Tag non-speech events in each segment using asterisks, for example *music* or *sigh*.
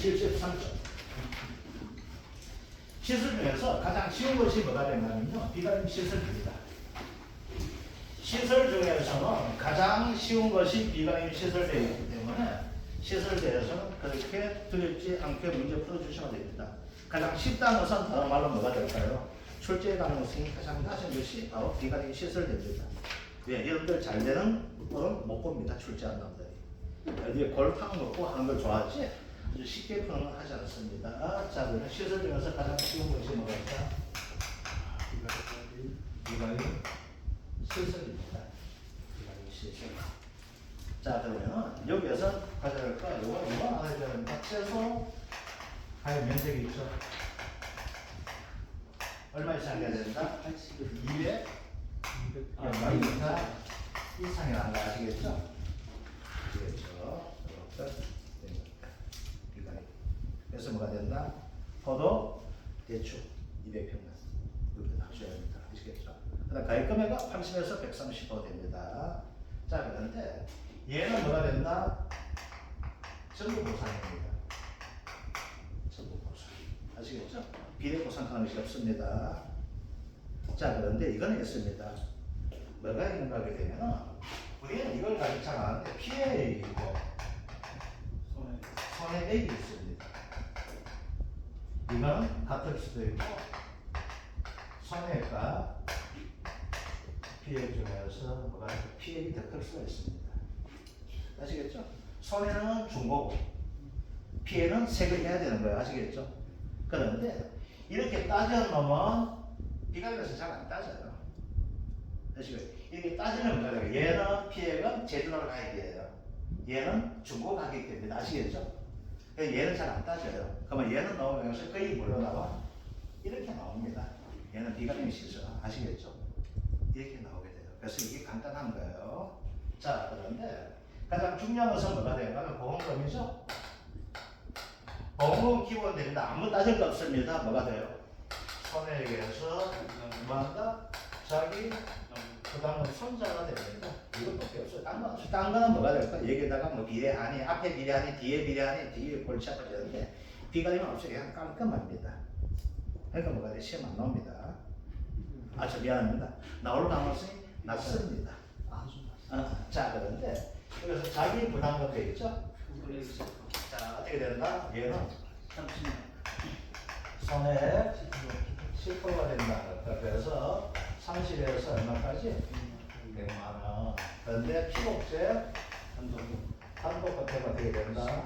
73점. 시술 중에서 가장 쉬운 것이 뭐가 되냐면요. 비가림 시술입니다. 시설 중에서는 가장 쉬운 것이 비가림 시설되기 때문에 시설대에서는 그렇게 두렵지 않게 문제 풀어주셔야 됩니다. 가장 쉽다는 것은 다른 말로 뭐가 될까요? 출제 가능성이 가장 낮은 것이 바로 비가림 시설됩니다. 왜? 여러분들 잘 되는 거는 못 봅니다. 출제한 남들이. 어디에 골탕 먹고 하는 걸 좋아하지? 아주 쉽게 건 하지 않습니다. 자, 그러면 시설 중에서 가장 쉬운 것이 뭐랄까? 비가림 시설입니다. 비가림 시설. 자, 그러면 여기에서 가져갈 거 이거 이거 알아야 되는데 최소 가의 면적이 있죠. 얼마 이상 해야 된다? 200 아, 마이너스 이상이 난거 아시겠죠? 아시겠죠? 이렇게 됩니다. 비가림. 그래서 뭐가 된다? 포도 대충 200평만 이렇게 납셔야 됩니다. 아시겠죠? 그다음 가액 금액은 80에서 130호 됩니다. 자 그런데 얘는 뭐가 된다? 전부 보상입니다. 전부 보상. 아시겠죠? 비례 보상하는 것이 없습니다. 자 그런데 이거는 있습니다. 뭐가 있는가 하게 되면 우리는 이걸 가지고 잘 아는데 피해액이 있고 손해액이 있습니다. 이건 같을 수도 있고 손해액과 피해액 중에서 뭐가 피해액이 더클 수가 있습니다. 아시겠죠? 손해는 중고고 피해는 세금 해야 되는 거예요. 아시겠죠? 그런데 이렇게 따져 놓으면 비가면서 잘 안 따져요. 아시겠죠? 이렇게 뭐가 돼요? 얘는 피해가 제주도로 가야 돼요. 얘는 중고 가격이 됩니다. 아시겠죠? 그래서 얘는 잘 안 따져요. 그러면 얘는 나오면서 거의 뭘로 나와? 이렇게 나옵니다. 얘는 비가림이 시죠 아시겠죠? 이렇게 나오게 돼요. 그래서 이게 간단한 거예요. 자, 그런데 가장 중요한 것은 뭐가 되냐면 보험금이죠. 보험은 기본됩니다. 아무 따질 거 없습니다. 뭐가 돼요? 손해액에서 뭐한다? 자기 부담은 손자가 됩니다. 이것밖에 없어요. 딴 거, 거는 뭐가 될까? 여기다가 뭐 비례하니, 앞에 비례하니, 뒤에 비례하니, 뒤에 골치 아파지는데 비가림은 없어요. 그냥 깔끔합니다. 그러니까 뭐가 돼? 시험 안 나옵니다. 아, 저 미안합니다. 나올 가능성이 낮습니다. 아, 자, 그런데 여기서 자기 부담금 돼 있죠? 자, 어떻게 된다? 얘는 손해 10%가 된다. 그래서 30에서 얼마까지? 100만 원. 그런데 피복제 한도 값에 어떻게 된다?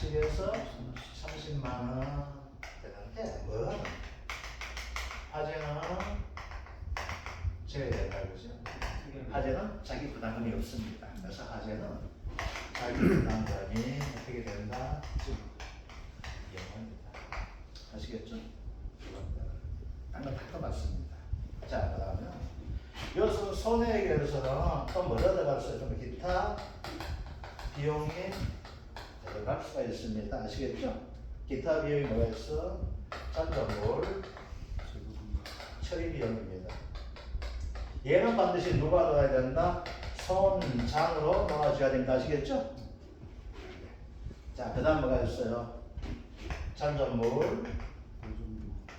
10에서 30만 원 되는데 뭐 화재는 제외 된다 그죠? 화재는 자기 부담금이 없습니다. 그래서 화재는 자기 부담금이 어떻게 된다? 영원입니다. 아시겠죠? 딴거 다 써봤습니다. 자, 그 다음에 여기서 손해액에서는 또 뭐가 들어갔어요? 좀 기타 비용이 들어갈 수가 있습니다. 아시겠죠? 기타 비용이 뭐가 있어? 잔존물 처리 비용입니다. 얘는 반드시 누가 넣어야 된다? 손장으로 넣어줘야 된다. 아시겠죠? 자, 그 다음 뭐가 있어요? 잔존물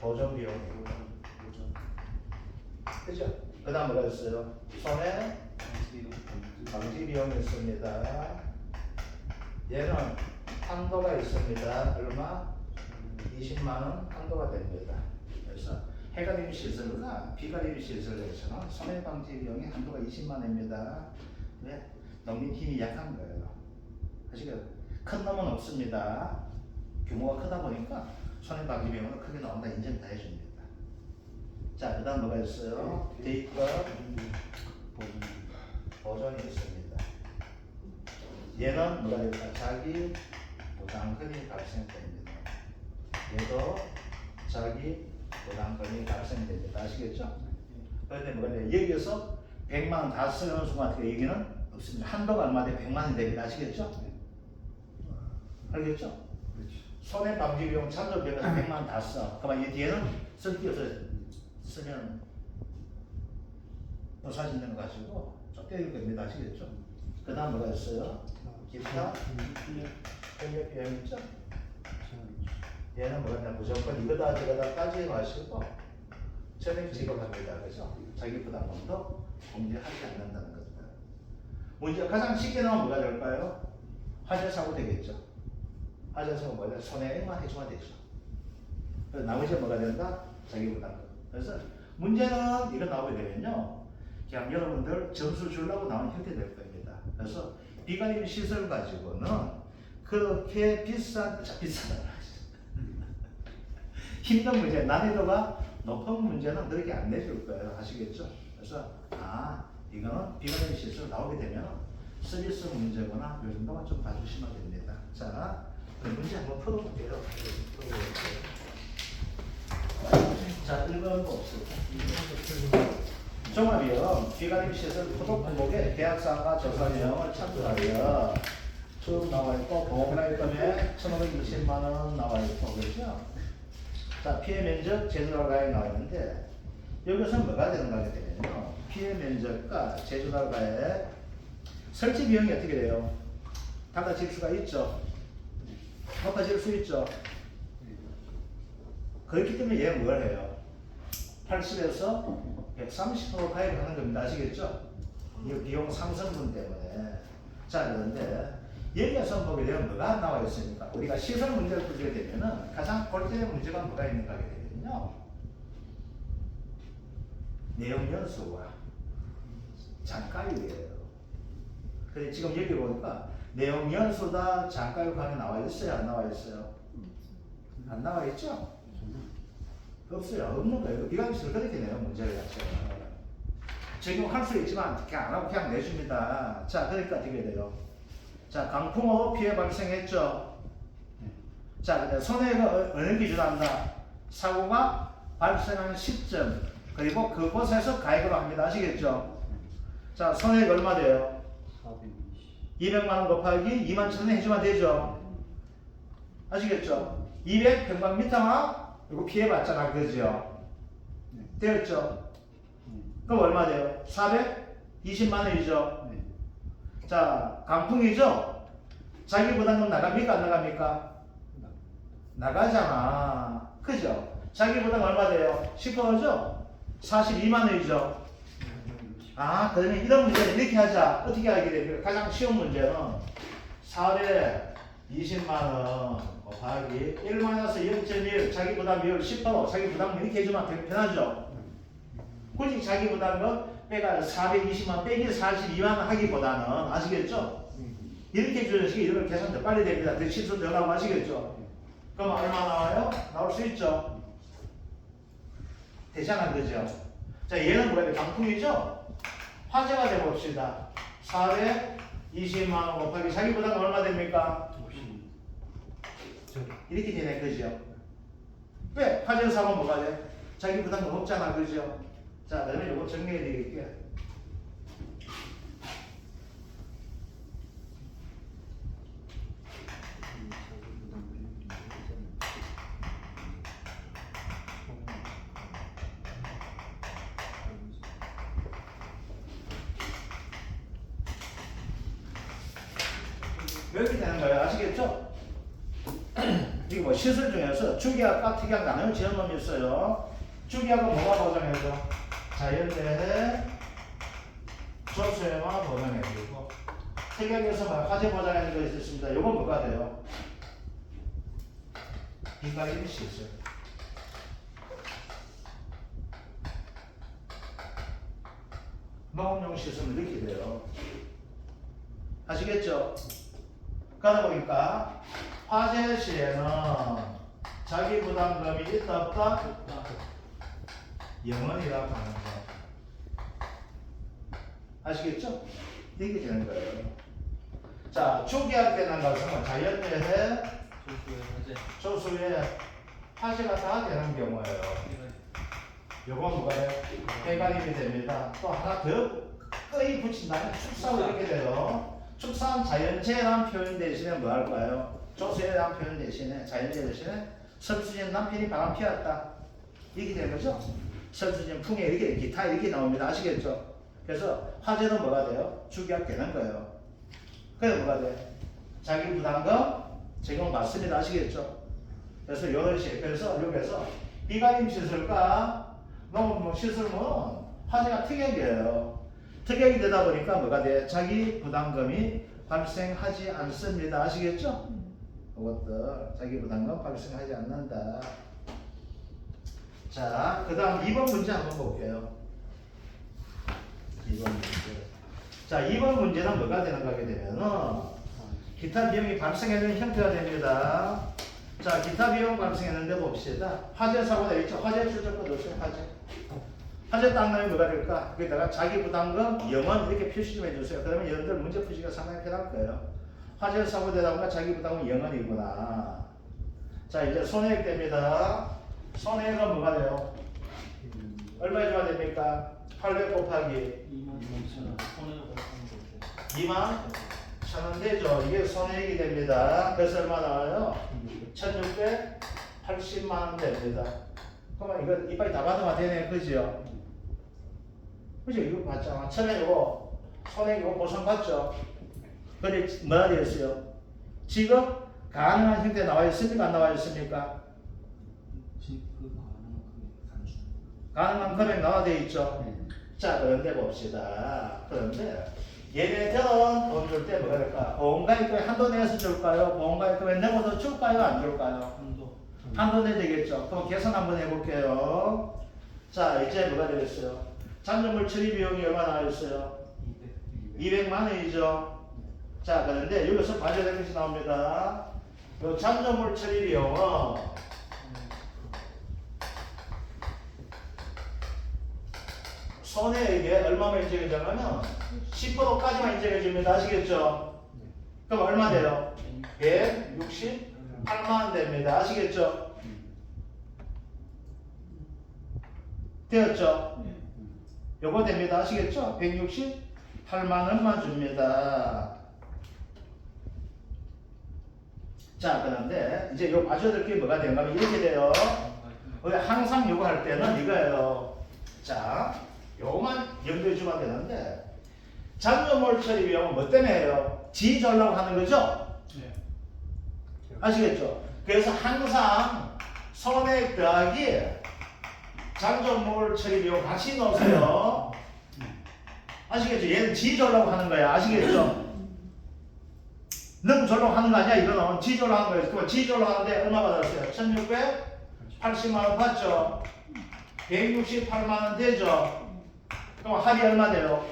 보존 비용. 그죠? 그 다음 뭐가 있어요? 손해 방지 비용이 있습니다. 얘는 한도가 있습니다. 얼마? 20만 원 한도가 됩니다. 그래서 해가림 시설과 비가림 시설에서는 손해 방지 비용이 한도가 20만 원입니다. 왜? 농민 힘이 약한 거예요. 아시겠죠? 큰 놈은 없습니다. 규모가 크다 보니까 손해 방지 비용은 크게 나온다 인정 다 해줍니다. 자, 그 다음 뭐가 있어요? 대입과 보존이 있습니다. 얘는 뭐가 될까? 자기 부담금이 발생됩니다. 얘도 자기 부담금이 발생됩니다. 아시겠죠? 그런데 뭐가 돼요? 여기서 100만 원 다 쓰는 순간 어떻게 여기는 없습니다. 한도가 얼마 돼? 100만 원이 됩니다. 아시겠죠? 알겠죠? 손해 방지 비용 참조 비용에서 100만 원 다 써. 그러면 이 뒤에는 쓸 게 없어요. 쓰면 부사진는 거 가지고 쫓겨질 겁니다. 아시겠죠? 그 다음 뭐가 있어요? 기타 편력 비용 있죠? 얘는 뭐냐 무조건 이거다 저거다 따지지 마시고 전액 지급합니다. 그죠? 자기 부담금도 공제하지 않는다는 겁니다. 문제 가장 쉽게 나오면 뭐가 될까요? 화재 사고 되겠죠. 화재 사고 뭐냐 손해만 해주면 되죠. 나머지 뭐가 된다? 자기 부담금. 그래서 문제는 이거 나오게 되면요. 그냥 여러분들 점수 주려고 나온 형태 될 겁니다. 그래서 비관임 시설 가지고는 그렇게 비싼, 자, 비싸다. *laughs* 힘든 문제, 난이도가 높은 문제는 그렇게 안 내줄 거예요. 아시겠죠? 그래서, 아, 이거는 비관임 시설 나오게 되면 서비스 문제거나 요 정도만 좀 봐주시면 됩니다. 자, 그럼 문제 한번 풀어볼게요. 풀어볼게요. 자, 1번 봅시다. 종합이요. 비관임 시설 포독 항목에 계약사항과 조사 내용을 참조하여 쭉 나와 있고 보험이나 금액 1,520만 원 나와 있고 그렇죠? 자, 피해 면적 제조달 가액 나와 있는데 여기서 뭐가 되는가 하게 되면요. 피해 면적과 제조달 가액 설치 비용이 어떻게 돼요? 달라질 수가 있죠. 높아질 수 있죠. 그렇기 때문에 얘는 뭘 해요? 80에서 130% 가입하는 겁니다. 아시겠죠? 이 비용 상승분 때문에. 자, 그런데 여기에서 보게 되면 뭐가 나와 있습니까? 우리가 시설 문제를 풀게 되면은 가장 골때의 문제가 뭐가 있는가 하게 되면요. 내용 연수와 장가율이에요. 근데 지금 여기 보니까 내용 연수다 장가율 관이 나와 있어요? 안 나와 있어요? 안 나와 있죠? 없어요. 없는 거예요. 비관식을 그렇게 내요, 문제를 자체가. 적용할 수 있지만 그냥 안 하고 그냥 내줍니다. 자, 그러니까 어떻게 돼요? 자, 강풍으로 피해 발생했죠. 자, 근데 손해가 어- 어느 기준으로 한다? 사고가 발생하는 시점 그리고 그곳에서 가액으로 합니다. 아시겠죠? 자, 손해가 얼마 돼요? 200만 원 곱하기 2만 천원 해주면 되죠? 아시겠죠? 200 평방미터만 이거 피해봤잖아, 그죠? 되었죠? 그럼 얼마 돼요? 420만 원이죠? 자, 강풍이죠? 자기 부담금 나갑니까? 안 나갑니까? 나가잖아. 그죠? 자기 부담 얼마 돼요? 10%죠? 42만 원이죠? 아, 그러면 이런 문제는 이렇게 하자. 어떻게 하게 됩니까? 가장 쉬운 문제는 420만 원 곱하기 1-0.1 자기 부담 비율 10% 자기 부담금 이렇게 해주면 되게 편하죠? 굳이 자기 부담금 빼가 420만 빼기 42만 하기보다는 아시겠죠? 이렇게 식이 이런 계산 더 빨리 됩니다. 더 나고 아시겠죠? 그럼 얼마 나와요? 나올 수 있죠? 되잖아, 그죠? 자, 얘는 뭐야? 강풍이죠? 화재가 돼봅시다. 420만 원 곱하기 자기 부담금 얼마 됩니까? 이렇게 되네, 그죠? 왜? 화재 사면 뭐가 돼? 자기 부담금 없잖아, 그죠? 자, 그러면 이거 정리해 드릴게요 되는 거예요. 아시겠죠? 이게 뭐 시설 중에서 주기학과 특이학 나누는 지원범이 있어요. 주기학은 뭐가 보장해줘? 자연재해, 조수해만 보장해주고 뭐 화재 보장하는 거 있습니다. 이건 뭐가 돼요? 비가림 시설. 농업용 시설은 이렇게 돼요. 아시겠죠? 그러다 보니까 화재 시에는 자기 부담금이 있다 없다? 영원이라고 하는 거. 아시겠죠? 이게 되는 거예요. 자, 초기할 때는 것은 자연재해, 조수에 화재가 다 되는 경우예요. 요건 뭐가 돼요? 해가림이 됩니다. 또 하나 더 끄이 붙인다면 축사로 이렇게 돼요. 축사는 자연재해라는 표현 대신에 뭐 할까요? 조수해라는 표현 대신에 자연재해 대신에 설수진 남편이 바람 피웠다. 이렇게 되는 거죠? 설수진 풍에 이렇게 기타 이렇게 나옵니다. 아시겠죠? 그래서 화재는 뭐가 돼요? 주기가 되는 거예요. 그래 뭐가 돼? 자기 부담금 적용 맞습니다. 아시겠죠? 그래서 이것이 그래서 여기서 비가림 시설과 농업 시설은 화재가 특약이에요. 특약이 되다 보니까 뭐가 돼? 자기 부담금이 발생하지 않습니다. 아시겠죠? 그것들 자기 부담금 발생하지 않는다. 자, 그 다음 2번 문제 한번 볼게요. 2번 문제. 자, 2번 문제는 뭐가 되는가 하게 되면은 기타 비용이 발생하는 형태가 됩니다. 자, 기타 비용 발생했는데 봅시다. 화재 사고 나 있죠? 화재 출적거 넣으세요, 화재. 화재 딱 나면 뭐가 될까? 거기다가 자기 부담금 0원 이렇게 표시 좀 해주세요. 그러면 여러분들 문제 풀기가 상당히 편할 거예요. 화재 사고 보니까 자기 부담금 0원이구나. 자, 이제 손해액 됩니다. 손해액은 뭐가 돼요? 얼마 줘야 됩니까? 800 곱하기 2만 2천 원. 손해가 발생될 때. 2만 천원 되죠. 이게 손해액이 됩니다. 그래서 얼마 나와요? 1680만 원 됩니다. 그러면 이거 이빨이 다 받으면 되네. 그죠? 그죠? 이거 받잖아. 천에 이거 손해액 이거 보상 받죠? 근데 뭐라 있어요? 지금 가능한 형태 나와 있습니까? 안 나와 있습니까? 가능한 금액 산출. 가능한 금액 나와 되어 있죠? 네. 자, 그런데 봅시다. 그런데 얘네들은 돈 줄 때 뭐가 될까? 보험가입금에 한도 내서 줄까요? 보험가입금에 내고도 줄까요? 안 줄까요? 한도. 한도 내 되겠죠. 그럼 계산 한번 해볼게요. 자, 이제 뭐가 되겠어요? 잔존물 처리 비용이 얼마 나와 있어요? 200. 200만 원이죠. 자, 그런데 여기서 될 것이 나옵니다. 요 잔존물 처리 비용은 손해에게 얼마만 인정해주냐면 10%까지만 인정해줍니다. 아시겠죠? 그럼 얼마 돼요? 168만 원 됩니다. 아시겠죠? 되었죠? 요거 됩니다. 아시겠죠? 168만 원만 줍니다. 자, 그런데 이제 요 봐줘야 될 게 뭐가 되는가 하면 이렇게 돼요. 항상 요거 할 때는 이거예요. 자, 요거만 염두에 주면 되는데 잔존물 처리 비용은 뭐 때문에 해요? 지 전라고 하는 거죠? 네. 아시겠죠? 그래서 항상 손해 더하기 잔존물 처리 비용 같이 넣으세요. 아시겠죠? 얘는 지 전라고 하는 거야. 아시겠죠? 너무 전라고 하는 거 아니야? 이거는 지 전라고 하는 거예요. 그럼 지 전라고 하는데 얼마 받았어요? 1680만 원 받죠? 168만 원 되죠? 그럼 합이 얼마 돼요?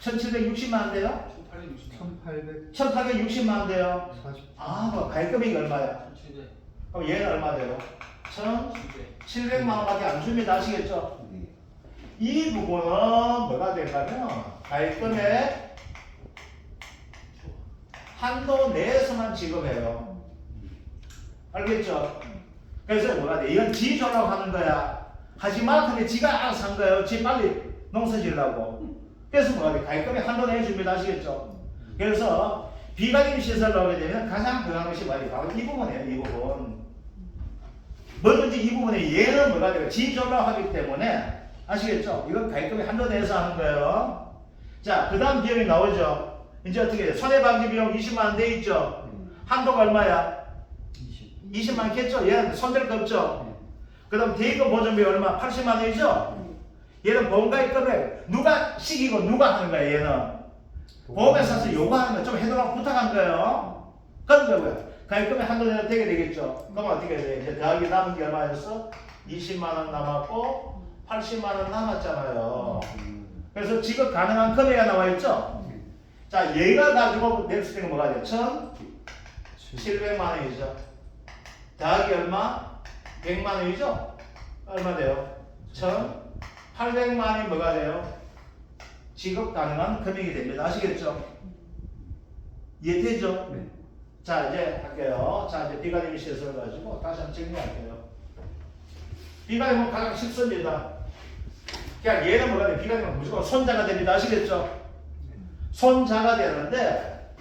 1760만 원 돼요? 1860. 1860만 원 돼요? 40. 아, 뭐 가입금액이 얼마야? 700. 그럼 얘는 얼마 돼요? 700. 1700만 원밖에 안 줍니다. 아시겠죠? 이 부분은 뭐가 될까면 가입금액 한도 내에서만 지급해요. 알겠죠? 그래서 뭐가 돼? 이건 지 줘라고 하는 거야. 하지 마. 근데 지가 알아서 한 거예요. 지 빨리 농사 지으려고. 그래서 뭐가 돼? 가입금액 한도 내줍니다. 아시겠죠? 그래서 비가림 시설 나오게 되면 가장 중요한 것이 뭐야? 바로 이 부분이에요. 이 부분. 뭐든지 이 부분에 얘는 뭐가 돼요? 지 줘라고 하기 때문에 아시겠죠? 이건 가입금액 한도 내에서 하는 거예요. 자, 그 다음 비용이 나오죠. 이제 어떻게 돼요? 손해방지 비용 20만 원 돼 있죠? 한도가 얼마야? 20. 20만 겠죠? 얘는 손댈 거 없죠? 그 다음 대입금 보존비 얼마? 80만 원이죠? 얘는 보험가입 금액 누가 시키고 누가 하는 거야 얘는 보험회사에서 요구하는 거 좀 해달라고 부탁한 거예요 그런 거고요 가입금액 한도 내로 되게 되겠죠 그럼 어떻게 돼? 이제 더하기 남은 게 얼마였어? 20만 원 남았고 80만 원 남았잖아요 그래서 지급 가능한 금액이 나와 있죠? 자 얘가 가지고 낼 수 있는 건 뭐가 돼? 1,700만 원이죠 더하기 얼마? 100만 원이죠? 얼마 돼요? 1,800만 원이 뭐가 돼요? 지급 가능한 금액이 됩니다. 아시겠죠? 이해되죠? 네. 자, 이제 할게요. 자, 이제 비가림 시에서 가지고 다시 한번 정리할게요. 비가림은 가장 쉽습니다. 그냥 얘는 뭐가 돼? 비가림은 무조건 손자가 됩니다. 아시겠죠? 손자가 되는데,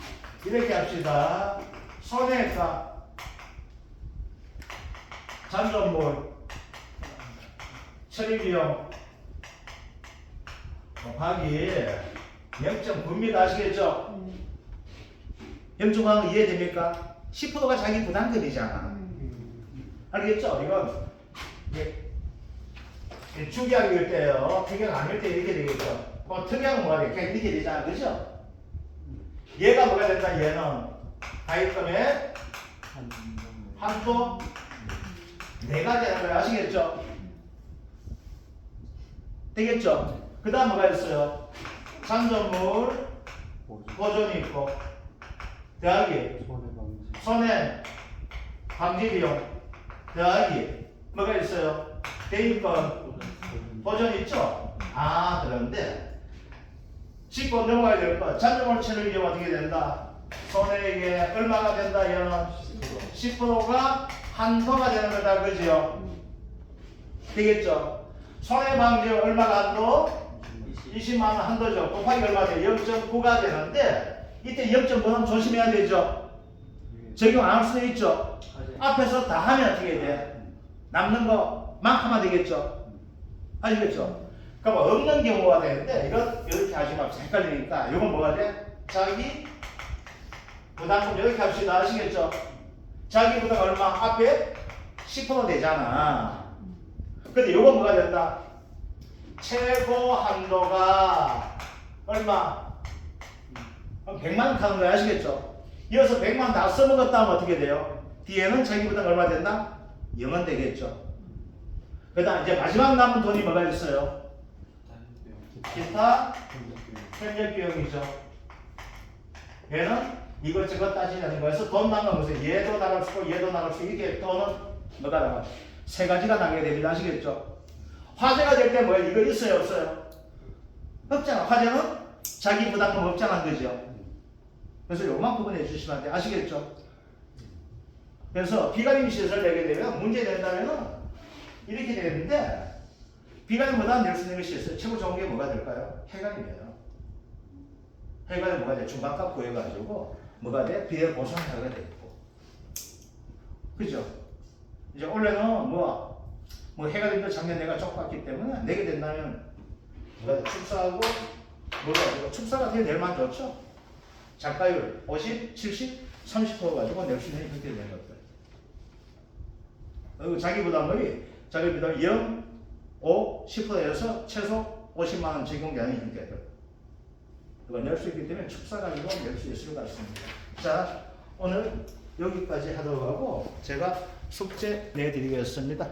이렇게 합시다. 손해가 잔존물, 처리비용, 곱하기 0.9입니다. 아시겠죠? 영주광 이해됩니까? 10%가 자기 부담금이잖아. 알겠죠? 이건 주기학일 때요. 특약 아닐 때 이렇게 되겠죠. 그럼 특약은 뭐가 돼? 이렇게 되잖아. 그죠? 얘가 뭐가 된다? 얘는 가입금의 한도 내가 되는 거야. 아시겠죠? 되겠죠? 그 다음 뭐가 있어요? 산전물 보존이 있고 손해방지 손해 방지 비용 더하기 뭐가 있어요? 대입권 보존 있죠? 아 그런데 짚고 넘어가야 될 거. 잔존물 치를 경우 어떻게 된다? 손해액에 얼마가 된다? 얘는 10%가 한 도가 되는 거다. 그죠? 되겠죠? 손해방지 얼마가 한 도? 20만 원 한 도죠. 곱하기 얼마 돼? 0.9가 되는데 이때 0.9는 조심해야 되죠. 적용 안 할 수도 있죠. 앞에서 다 하면 어떻게 돼? 남는 거 만 하면 되겠죠. 아시겠죠? 그럼 없는 경우가 되는데 이건 이렇게 마. 헷갈리니까 이건 뭐가 돼? 자기 부담금 이렇게 합시다. 아시겠죠? 자기 부담 얼마? 앞에 10% 되잖아. 근데 이건 뭐가 된다? 최고 한도가 얼마? 100만 원 타는 거 아시겠죠? 이어서 100만 다 써먹었다 하면 어떻게 돼요? 뒤에는 자기 부담 얼마 된다? 0은 되겠죠. 그 다음 이제 마지막 남은 돈이 뭐가 있어요? 기타 편집 비용이죠. 얘는 이것저것 따지자는 거에서 돈 나가면 무슨 얘도 나갈 수 있고 얘도 나갈 수 있고 이렇게 돈은 뭐가 나가? 세 가지가 나가게 됩니다. 아시겠죠? 화제가 될 때 뭐예요? 이거 있어요 없어요? 없잖아. 화제는 자기 부담금 없잖아. 그죠? 그래서 요만큼은 해주시면 안 돼. 아시겠죠? 그래서 비가림 시설 내게 되면 문제 된다면은 이렇게 되는데 비가림보다 낼 수 있는 것이 있어요. 최고 좋은 게 뭐가 될까요? 해가림이에요. 해가림 뭐가 돼? 중간값 구해가지고 뭐가 돼? 비례 돼 있고. 그죠? 이제 원래는 뭐, 뭐 해가림도 작년 내가 쫓았기 때문에 내게 된다면 뭐가 돼? 축사하고 뭐가 가지고 축사가 되게 낼만 좋죠? 작가율 50, 70, 30% 가지고 낼 수 있는 그렇게 되는 것들. 그리고 자기 부담금이 자기 부담 0, 5, 10%에서 최소 50만 원 적용되는 형태들. 이거 낼수 있기 때문에 축사 가지고 낼수 있을 것 같습니다. 자, 오늘 여기까지 하도록 하고 제가 숙제 내드리겠습니다.